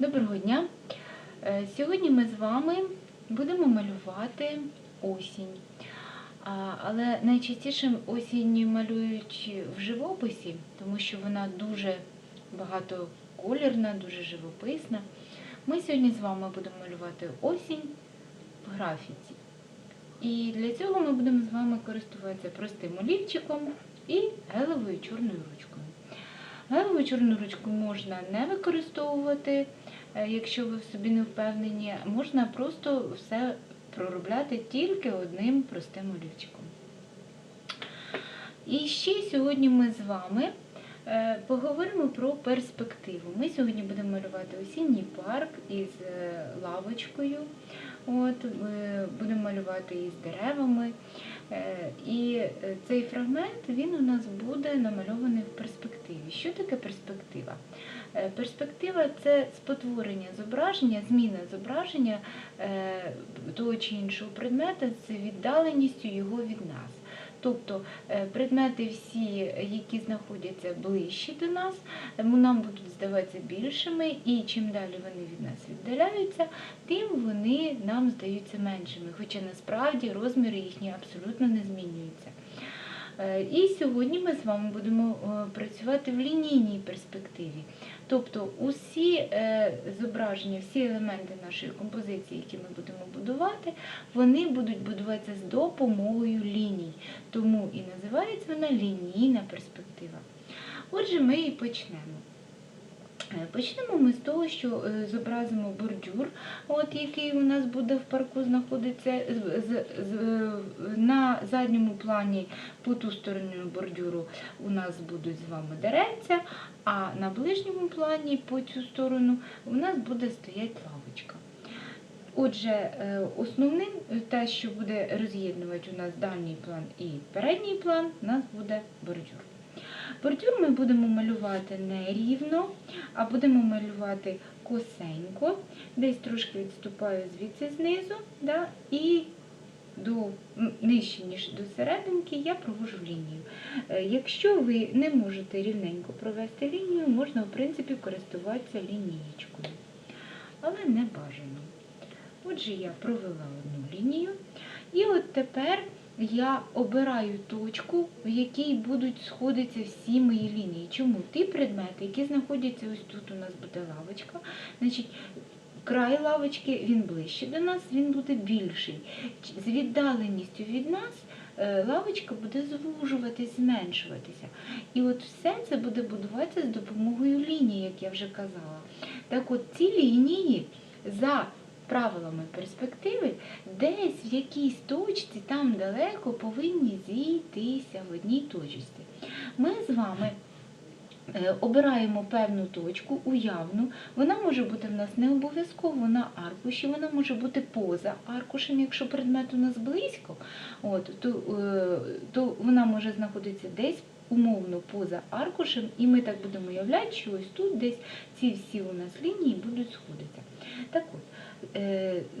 Доброго дня! Е, Сьогодні ми з вами будемо малювати осінь. Але найчастіше осінь малюють в живописі, тому що вона дуже багатоколірна, дуже живописна. Ми сьогодні з вами будемо малювати осінь в графіці. І для цього ми будемо з вами користуватися простим олівчиком і гелевою чорною ручкою. Гелеву чорну ручку можна не використовувати, якщо ви в собі не впевнені, можна просто все проробляти тільки одним простим олівчиком. І ще сьогодні ми з вами е, поговоримо про перспективу. Ми сьогодні будемо малювати осінній парк із е, лавочкою. От, будемо малювати із деревами. Е, І е, цей фрагмент він у нас буде намальований в перспективі. Що таке перспектива? Е, Перспектива це спотворення зображення, зміна зображення того чи іншого предмета з віддаленістю його від нас. Тобто е, предмети всі, які знаходяться ближче до нас, нам будуть здаватися більшими, і чим далі вони від нас віддаляються, тим вони нам здаються меншими, хоча насправді розміри їхні абсолютно не змінюються. Е, І сьогодні ми з вами будемо е, працювати в лінійній перспективі. Тобто усі е, зображення, всі елементи нашої композиції, які ми будемо будувати, вони будуть будуватися з допомогою ліній. Тому і називається вона лінійна перспектива. Отже, ми і почнемо. Е, Почнемо ми з того, що е, зобразимо бордюр, от який у нас буде в парку знаходиться на задньому плані по ту сторону бордюру у нас будуть з вами деревця, а на ближньому плані по цю сторону у нас буде стояти лавочка. Отже, е, основним те, що буде роз'єднувати у нас дальній план і передній план, у нас буде бордюр. Бордюр ми будемо малювати не рівно, а будемо малювати косенько, десь трошки відступаю звідси знизу, да, і до, нижче, ніж до серединки, я провожу лінію. Е, Якщо ви не можете рівненько провести лінію, можна, в принципі, користуватися лінієчкою. Але не бажано. Отже, я провела одну лінію. І от тепер я обираю точку, в якій будуть сходитися всі мої лінії. Чому? Ті предмети, які знаходяться ось тут, у нас буде лавочка. Значить, край лавочки він ближче до нас, він буде більший. З віддаленістю від нас е, лавочка буде звужуватись, зменшуватися. І от все це буде будуватися з допомогою лінії, як я вже казала. Так от ці лінії за правилами перспективи десь в якійсь точці, там далеко, повинні зійтися в одній точці. Ми з вами е, обираємо певну точку, уявну. Вона може бути в нас не обов'язково на аркуші, вона може бути поза аркушем, якщо предмет у нас близько, от, то, е, то вона може знаходитися десь умовно поза аркушем, і ми так будемо уявляти, що ось тут десь ці всі у нас лінії будуть сходитися. Так от,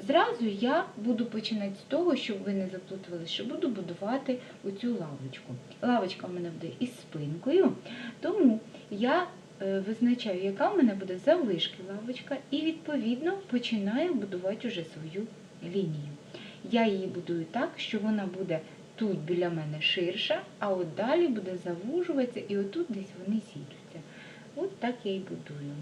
зразу я буду починати з того, щоб ви не заплутували, що буду будувати оцю лавочку. Лавочка в мене буде із спинкою, тому я е, визначаю, яка в мене буде заввишки лавочка, і відповідно починаю будувати вже свою лінію. Я її будую так, що вона буде тут біля мене ширша, а от далі буде завужуватися, і отут десь вони зійдуться. От так я і будую.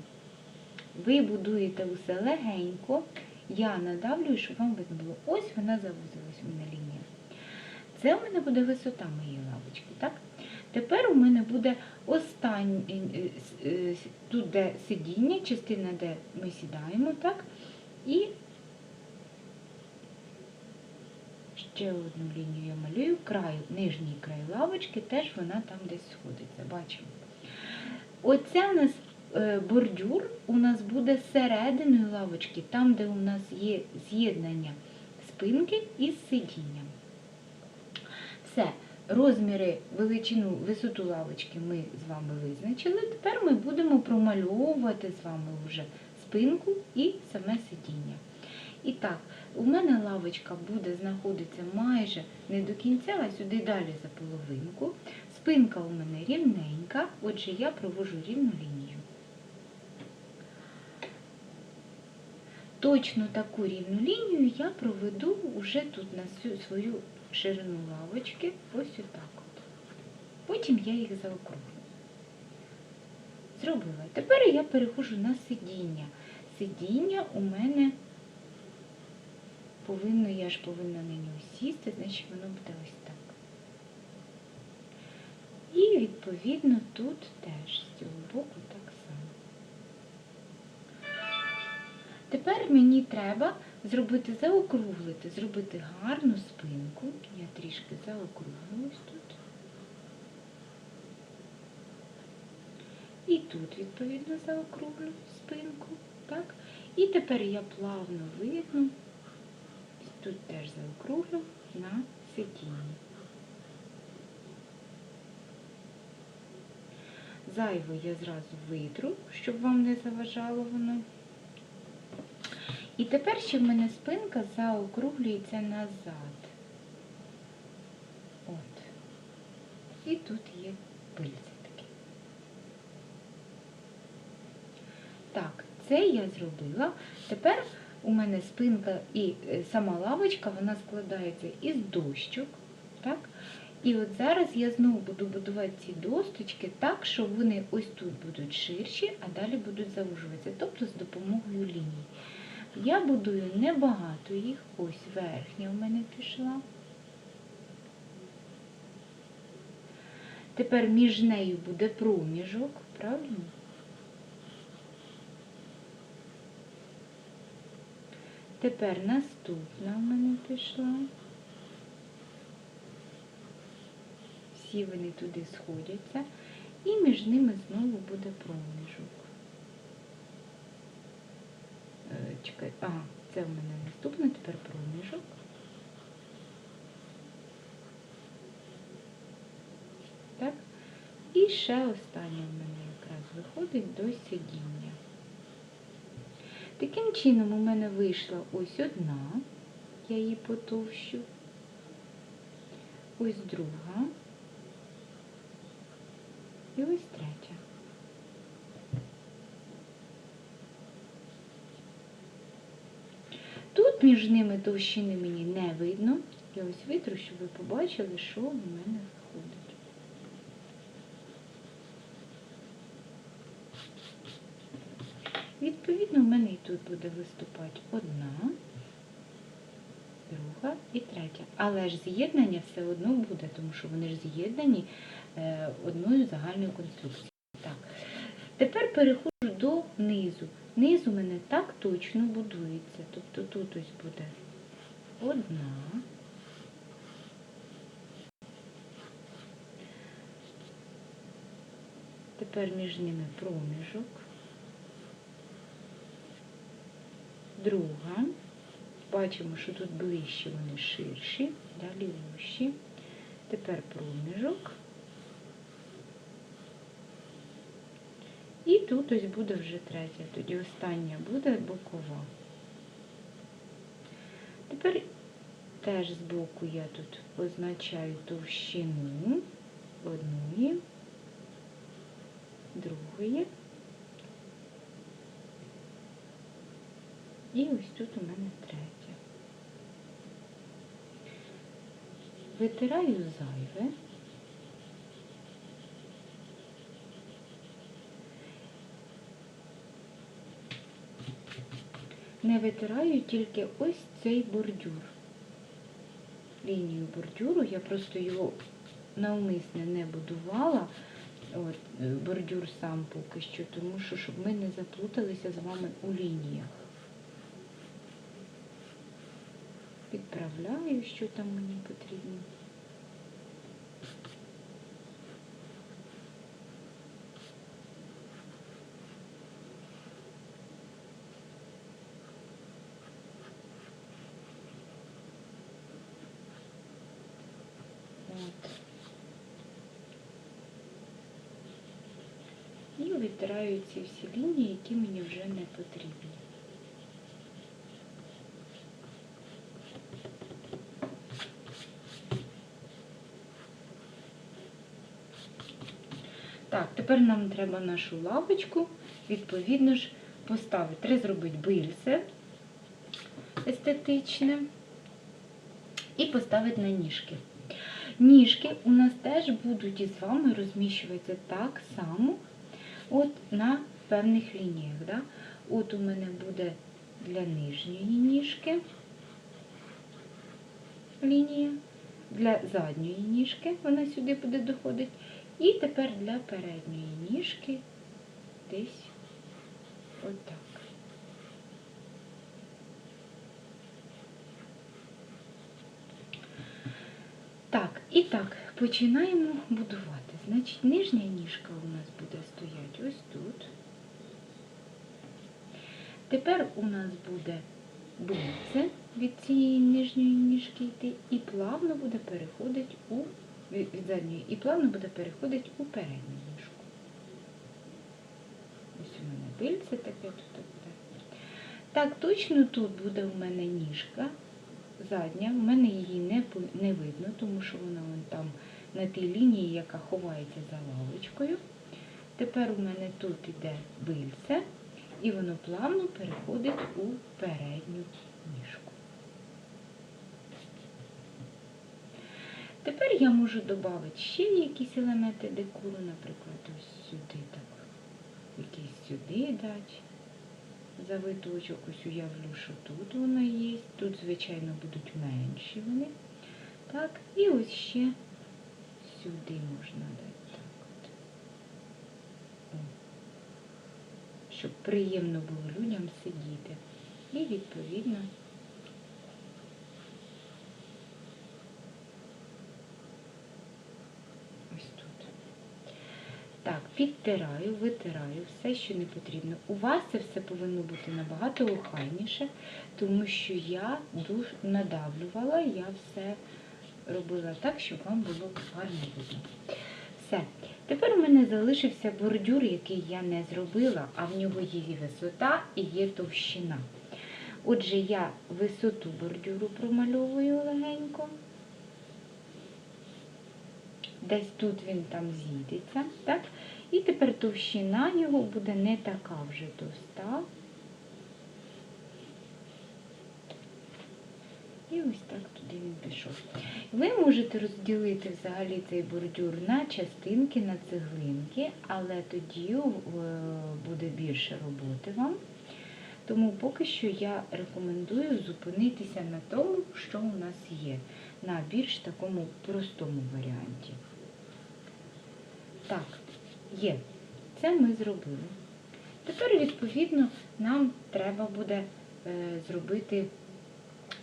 Ви будуєте усе легенько, я надавлюю, щоб вам видно було. Ось вона завузилась у мене лінія. Це у мене буде висота моєї лавочки, так? Тепер у мене буде останній, е, е, е, тут де сидіння, частина, де ми сідаємо, так? І ще одну лінію я малюю, край, нижній край лавочки, теж вона там десь сходиться, бачимо. Оце у нас бордюр у нас буде серединою лавочки, там, де у нас є з'єднання спинки із сидінням. Все, розміри, величину, висоту лавочки ми з вами визначили. Тепер ми будемо промальовувати з вами вже спинку і саме сидіння. І так, у мене лавочка буде знаходитися майже не до кінця, а сюди далі за половинку. Спинка у мене рівненька, отже, я провожу рівну лінію. Точно таку рівну лінію я проведу вже тут на свою ширину лавочки, ось отак от. Потім я їх заокруглю. Зробила. Тепер я переходжу на сидіння. Сидіння у мене повинно, я ж повинна на нього сісти, значить воно буде ось так. І відповідно тут теж з цього боку Тепер мені треба зробити заокруглити, зробити гарну спинку. Я трішки заокруглю ось тут. І тут, відповідно, заокруглю спинку. Так? І тепер я плавно вигну, тут теж заокруглю на сидінні. Зайве я зразу витру, щоб вам не заважало воно. І тепер ще в мене спинка заокруглюється назад. От. І тут є пильці такі. Так, це я зробила. Тепер у мене спинка і е, сама лавочка, вона складається із дощок. Так? І от зараз я знову буду будувати ці досточки так, що вони ось тут будуть ширші, а далі будуть завужуватися, тобто з допомогою ліній. Я будую небагато їх, ось верхня у мене пішла. Тепер між нею буде проміжок, правильно? Тепер наступна в мене пішла. Всі вони туди сходяться, і між ними знову буде проміжок. Е, Чекай, а, це в мене наступне, тепер проміжок. Так? І ще останнє в мене якраз виходить до сидіння. Таким чином у мене вийшла ось одна, я її потовщу, ось друга і ось третя. Тут між ними товщини мені не видно. Я ось витру, щоб ви побачили, що у мене виходить. Відповідно, в мене і тут буде виступати одна, друга і третя. Але ж з'єднання все одно буде, тому що вони ж з'єднані е, одною загальною конструкцією. Тепер переходжу до низу. Низ у мене так точно будується. Тобто тут ось буде одна. Тепер між ними проміжок. Друга. Бачимо, що тут ближче вони ширші, далі вущі. Тепер проміжок. І тут ось буде вже третя, тоді остання буде бокова. Тепер теж з боку я тут позначаю товщину одної, другої. І ось тут у мене третя. Витираю зайве. Не витираю тільки ось цей бордюр. Лінію бордюру, я просто його навмисне не будувала, от, е, бордюр сам поки що, тому що щоб ми не заплуталися з вами у лініях. Підправляю, що там мені потрібно. От. І витираю ці всі лінії, які мені вже не потрібні. Так, тепер нам треба нашу лавочку, відповідно ж, поставити. Треба зробити бильце. естетичне. І поставити на ніжки. Ніжки у нас теж будуть із вами розміщуватися так само от на певних лініях. Да? От у мене буде для нижньої ніжки лінія, для задньої ніжки вона сюди буде доходити. І тепер для передньої ніжки десь отак. Так, і так, починаємо будувати. Значить, нижня ніжка у нас буде стояти ось тут. Тепер у нас буде бильце від цієї нижньої ніжки йти і плавно буде переходити у від задньої, і плавно буде переходити у передню ніжку. Ось у мене бильце таке тут буде. Так, точно тут буде у мене ніжка задня. У мене її не, не видно, тому що вона вон там на тій лінії, яка ховається за лавочкою. Тепер у мене тут іде бильце, і воно плавно переходить у передню ніжку. Тепер я можу додати ще якісь елементи декору, наприклад, ось сюди так, якийсь сюди дати завиточок, ось уявлю, що тут воно є. Тут, звичайно, будуть менші вони. Так, і ось ще сюди можна дати так от. Щоб приємно було людям сидіти. І відповідно. Так, підтираю, витираю все, що не потрібно. У вас це все повинно бути набагато охайніше, тому що я душ надавлювала, я все робила так, щоб вам було гарно видно. Все. Тепер у мене залишився бордюр, який я не зробила, а в нього є висота і є товщина. Отже, я висоту бордюру промальовую легенько. Десь тут він там зійдеться. Так? І тепер товщина його буде не така вже товста. І ось так Ви можете розділити взагалі цей бордюр на частинки, на цеглинки, але тоді е, буде більше роботи вам. Тому поки що я рекомендую зупинитися на тому, що у нас є, на більш такому простому варіанті. Так, є. Це ми зробили. Тепер, відповідно, нам треба буде е, зробити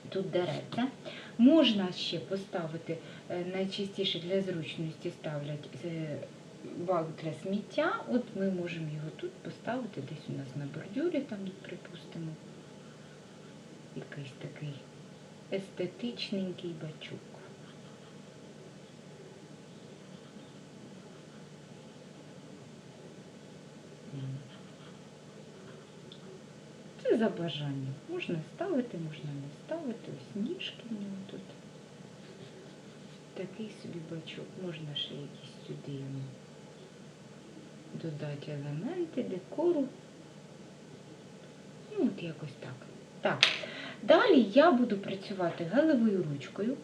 тут деревця. Можна ще поставити, е, найчастіше для зручності ставлять е, бак для сміття. От ми можемо його тут поставити, десь у нас на бордюрі, там, припустимо, якийсь такий естетичненький бачок. М. За бажанням. Можна ставити, можна не ставити. Ось ніжки в нього тут. Такий собі бачок. Можна ще якісь сюди йому додати елементи, декору. Ну, от якось так. Так. Далі я буду працювати галевою ручкою.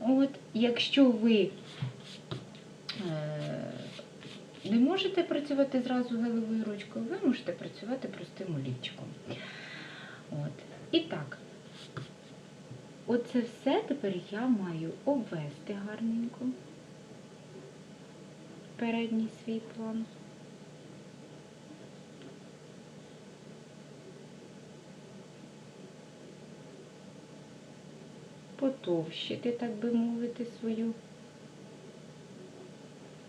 От, якщо ви е, не можете працювати зразу галевою ручкою, ви можете працювати простим олівчиком. От. І так, оце все тепер я маю обвести гарненько. Передній свій план. Потовщити, так би мовити, свою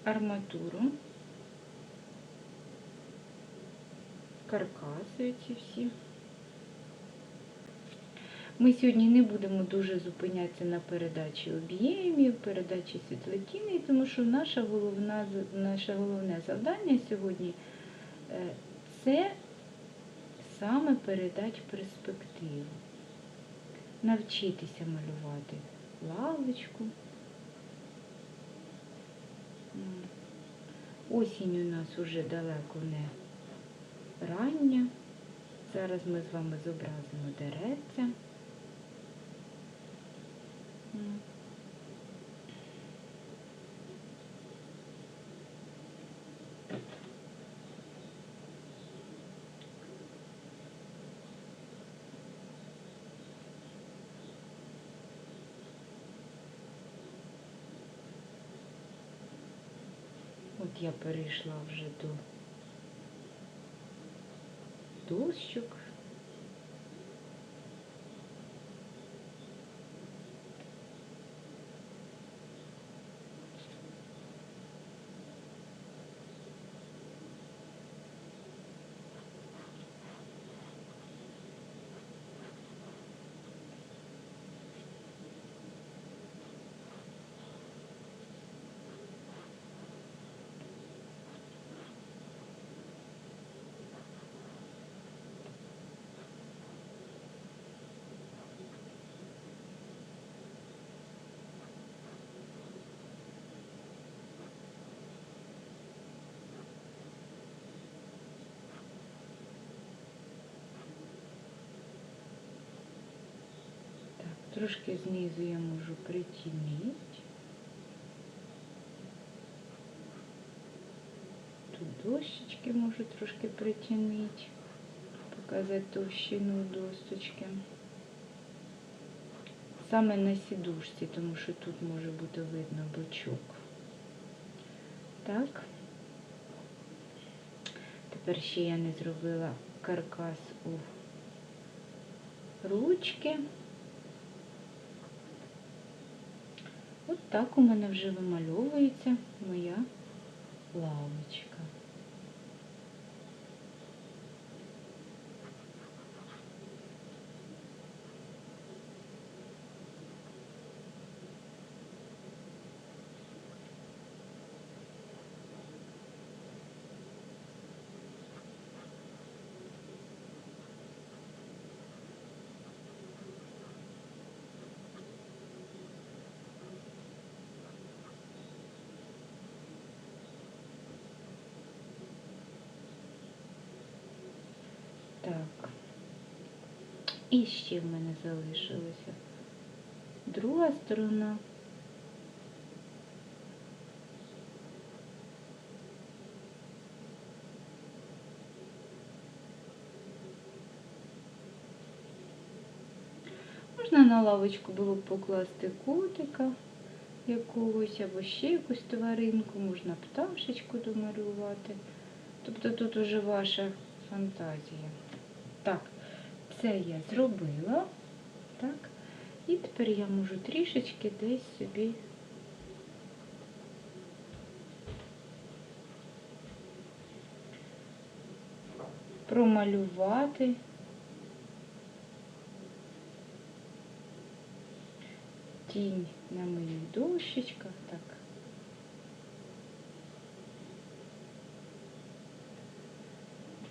арматуру. Каркаси ці всі. Ми сьогодні не будемо дуже зупинятися на передачі об'ємів, передачі світлотіней, тому що наша головна, наше головне завдання сьогодні е, це саме передати перспективу. Навчитися малювати лавочку. Осінь у нас уже далеко не рання. Зараз ми з вами зобразимо дереться, От я перейшла вже до дощок. Так, трошки знизу я можу притінити. Тут дощечки можу трошки притінити, показати товщину досточки. Саме на сідушці, тому що тут може бути видно бочок. Так. Тепер ще я не зробила каркас у ручки. От так у мене вже вимальовується моя лавочка. Так. І ще в мене залишилася друга сторона. Можна на лавочку було б покласти котика якогось або ще якусь тваринку, можна пташечку домалювати. Тобто тут уже ваша фантазія. Це я зробила. Так. І тепер я можу трішечки десь собі промалювати. Тінь на моїх дощечках. Так.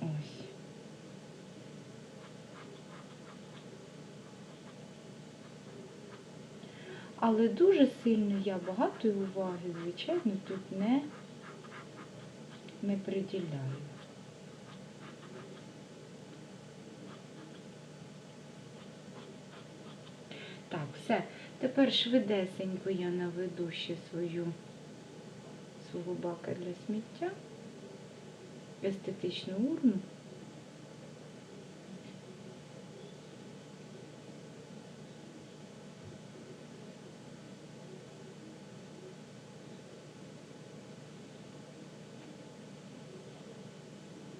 Ось. Але дуже сильно я багатої уваги, звичайно, тут не, не приділяю. Так, все. Тепер швидесенько я наведу ще свою свого бака для сміття, естетичну урну.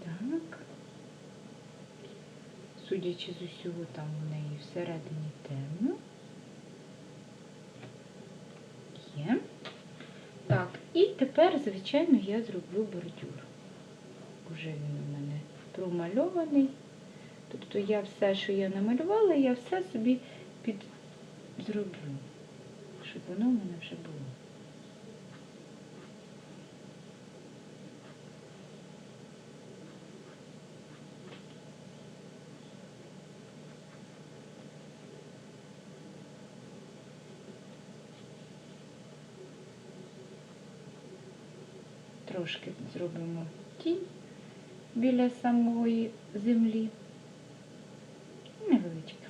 Так. Судячи з усього, там у неї всередині темно. Є. Так, і тепер, звичайно, я зроблю бордюр. Уже він у мене промальований. Тобто я все, що я намалювала, я все собі під зроблю, щоб воно в мене вже було. Трошки зробимо тінь біля самої землі. Невеличка.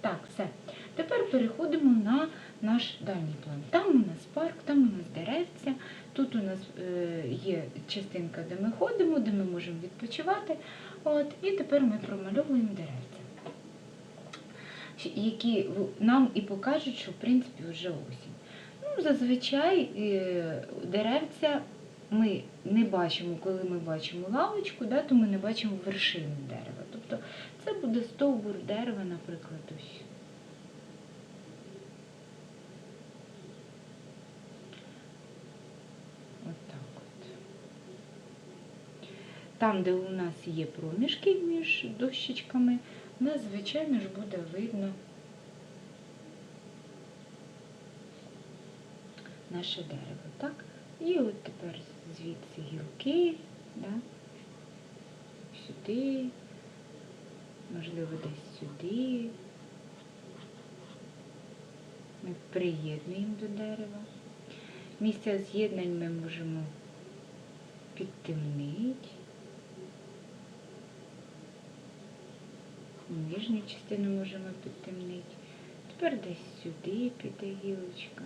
Так, все. Тепер переходимо на наш дальній план. Там у нас парк, там у нас деревця, тут у нас е, є частинка, де ми ходимо, де ми можемо відпочивати. От, і тепер ми промальовуємо деревця, які нам і покажуть, що в принципі вже осінь. Зазвичай е, деревця ми не бачимо, коли ми бачимо лавочку, да, то ми не бачимо вершину дерева. Тобто це буде стовбур дерева, наприклад, ось. Там, де у нас є проміжки між дощечками, у нас, звичайно ж, буде видно наше дерево. Так? І от тепер звідси гілки, да? сюди, можливо, десь сюди. Ми приєднуємо до дерева. Місця з'єднань ми можемо підтемнити. Нижню частину можемо підтемнити. Тепер десь сюди піде гілочка.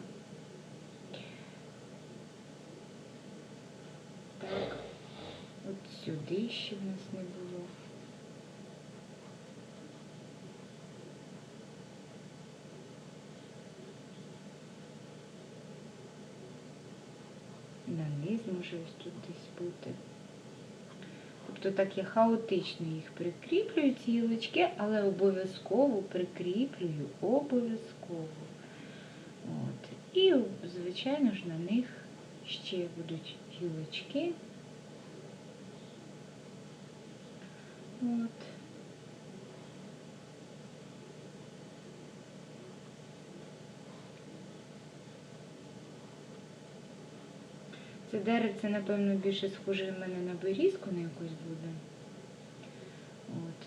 Так, от сюди ще в нас не було. На низ може ось тут десь бути. Тобто так я хаотично їх прикріплюю, ці гілочки, але обов'язково прикріплюю, обов'язково. І, звичайно ж, на них ще будуть гілочки. От. Це деревце, напевно, більше схоже в мене на берізку на якусь буде. От.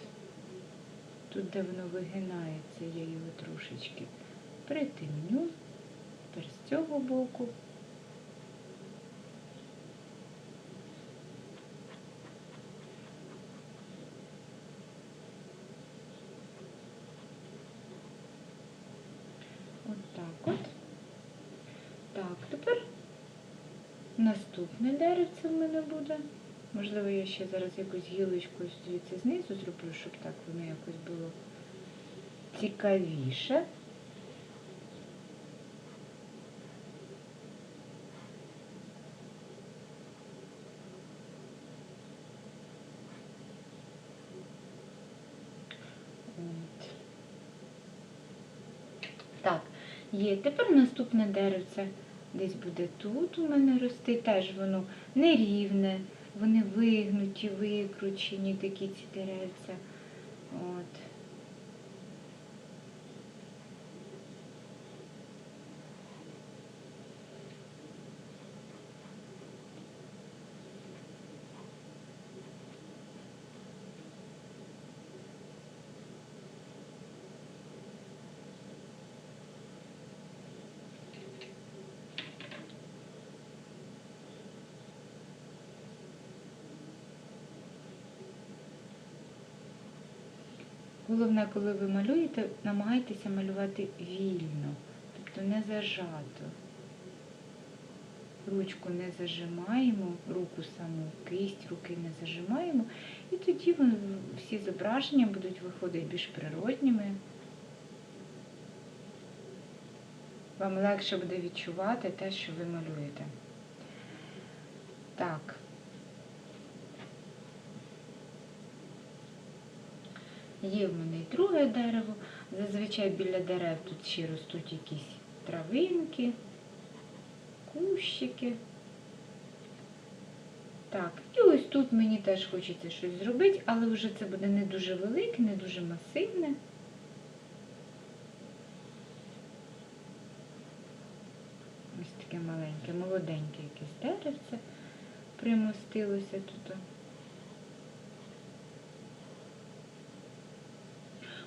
Тут, де воно вигинається, я його трошечки притемню. Тепер з цього боку. От так от. Так, тепер наступне деревце в мене буде. Можливо, я ще зараз якусь гілочку звідси знизу зроблю, щоб так воно якось було цікавіше. Так, є. Тепер наступне деревце десь буде тут у мене рости. Теж воно нерівне, вони вигнуті, викручені такі ці деревця. От. Головне, коли ви малюєте, намагайтеся малювати вільно, тобто не зажато. Ручку не зажимаємо, руку саму, кисть руки не зажимаємо, і тоді всі зображення будуть виходити більш природніми. Вам легше буде відчувати те, що ви малюєте. Так. Є в мене і друге дерево. Зазвичай біля дерев тут ще ростуть якісь травинки, кущики. Так, і ось тут мені теж хочеться щось зробити, але вже це буде не дуже велике, не дуже масивне. Ось таке маленьке, молоденьке якесь деревце примостилося тут.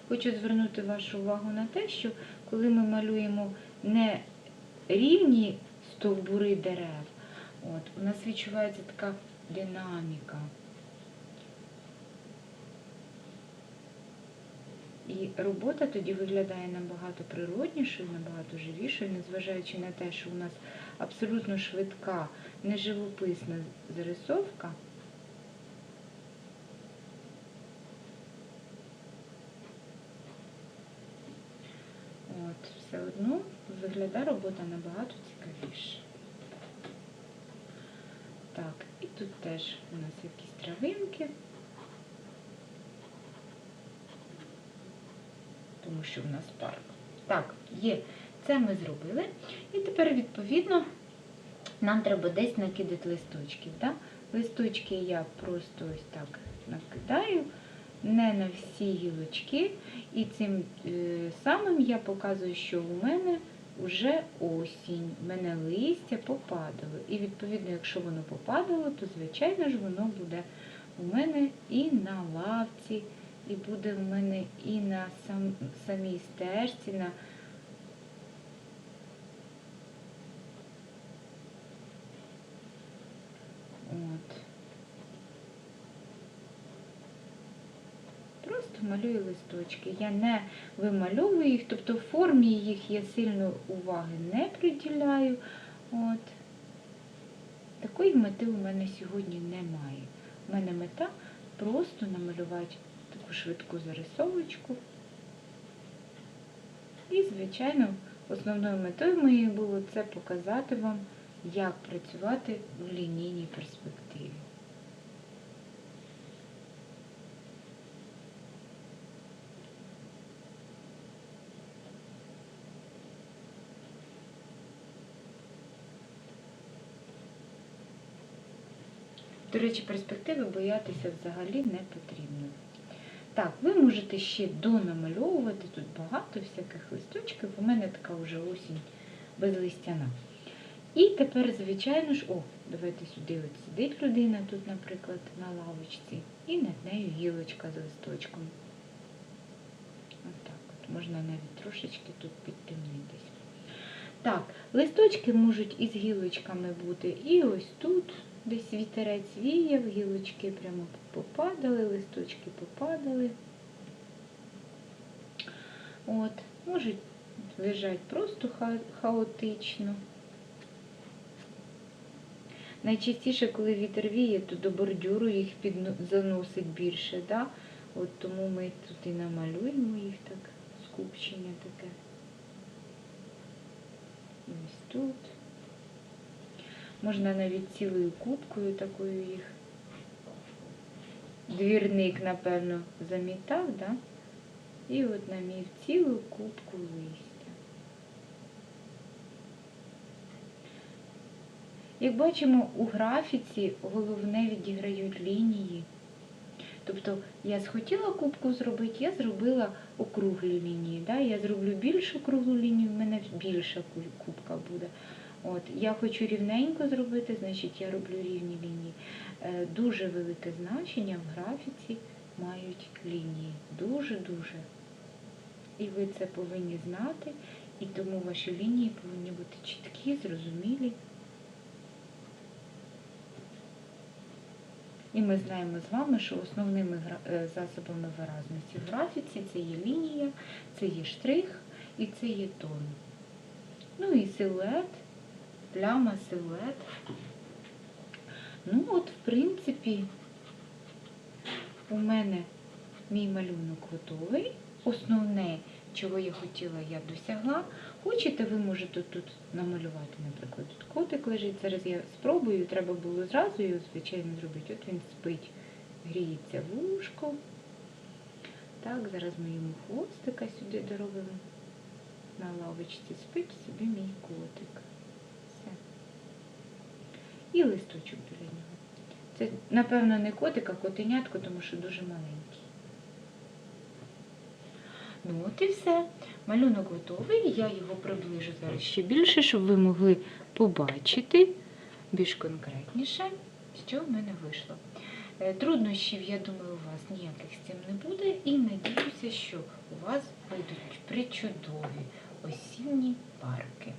Хочу звернути вашу увагу на те, що коли ми малюємо не рівні стовбури дерев, от, у нас відчувається така динаміка. І робота тоді виглядає набагато природнішою, набагато живішою, незважаючи на те, що у нас абсолютно швидка, неживописна зарисовка. От, все одно виглядає робота набагато цікавіше. Так, Так, і тут теж у нас якісь травинки. Тому що в нас парк. Так, є. Це ми зробили. І тепер, відповідно, нам треба десь накидати листочків. Да? Листочки я просто ось так накидаю, не на всі гілочки. І цим е, самим я показую, що у мене вже осінь, в мене листя попадало. І відповідно, якщо воно попадало, то звичайно ж воно буде у мене і на лавці, і буде в мене і на сам, самій стежці, на От. Просто малюю листочки. Я не вимальовую їх, тобто в формі їх я сильно уваги не приділяю. От. Такої мети у мене сьогодні немає. У мене мета просто намалювати таку швидку зарисовочку. І, звичайно, основною метою моєю було це показати вам, як працювати в лінійній перспективі. До речі, перспективи боятися взагалі не потрібно. Так, ви можете ще донамальовувати, тут багато всяких листочків. У мене така вже осінь безлистяна. І тепер, звичайно ж, о, давайте сюди от сидить людина тут, наприклад, на лавочці, і над нею гілочка з листочком. Отак от, можна навіть трошечки тут підтемнитись. Так, листочки можуть із гілочками бути і ось тут, десь вітерець віяв, гілочки прямо попадали, листочки попадали. От, можуть лежать просто ха- хаотично. Найчастіше, коли вітер віє, то до бордюру їх підно- заносить більше, да? От тому ми тут і намалюємо їх так, скупчення таке. Ось тут. Можна навіть цілою кубкою такою їх. Двірник, напевно, замітав, да? І от намів цілу кубку листя. Як бачимо, у графіці головне відіграють лінії. Тобто я схотіла кубку зробити, я зробила округлі лінії. Да? Я зроблю більшу круглу лінію, в мене більша кубка буде. От, я хочу рівненько зробити, значить я роблю рівні лінії. Е, Дуже велике значення в графіці мають лінії. Дуже-дуже. І ви це повинні знати, і тому ваші лінії повинні бути чіткі, зрозумілі. І ми знаємо з вами, що основними е, засобами виразності в графіці це є лінія, це є штрих і це є тон. Ну і силует, пляма, силует. Ну от, в принципі, у мене мій малюнок готовий. Основне, чого я хотіла, я досягла. Хочете, ви можете тут намалювати, наприклад, тут котик лежить. Зараз я спробую, треба було зразу його, звичайно, зробити. От він спить, гріється вушко. Так, зараз ми йому хвостика сюди доробимо. На лавочці спить собі мій котик. І листочок біля нього. Це, напевно, не котик, а котенятко, тому що дуже маленький. Ну от і все. Малюнок готовий. Я його приближу зараз ще більше, щоб ви могли побачити більш конкретніше, що в мене вийшло. Е, Труднощів, я думаю, у вас ніяких з цим не буде. І надіюся, що у вас будуть причудові осінні парки.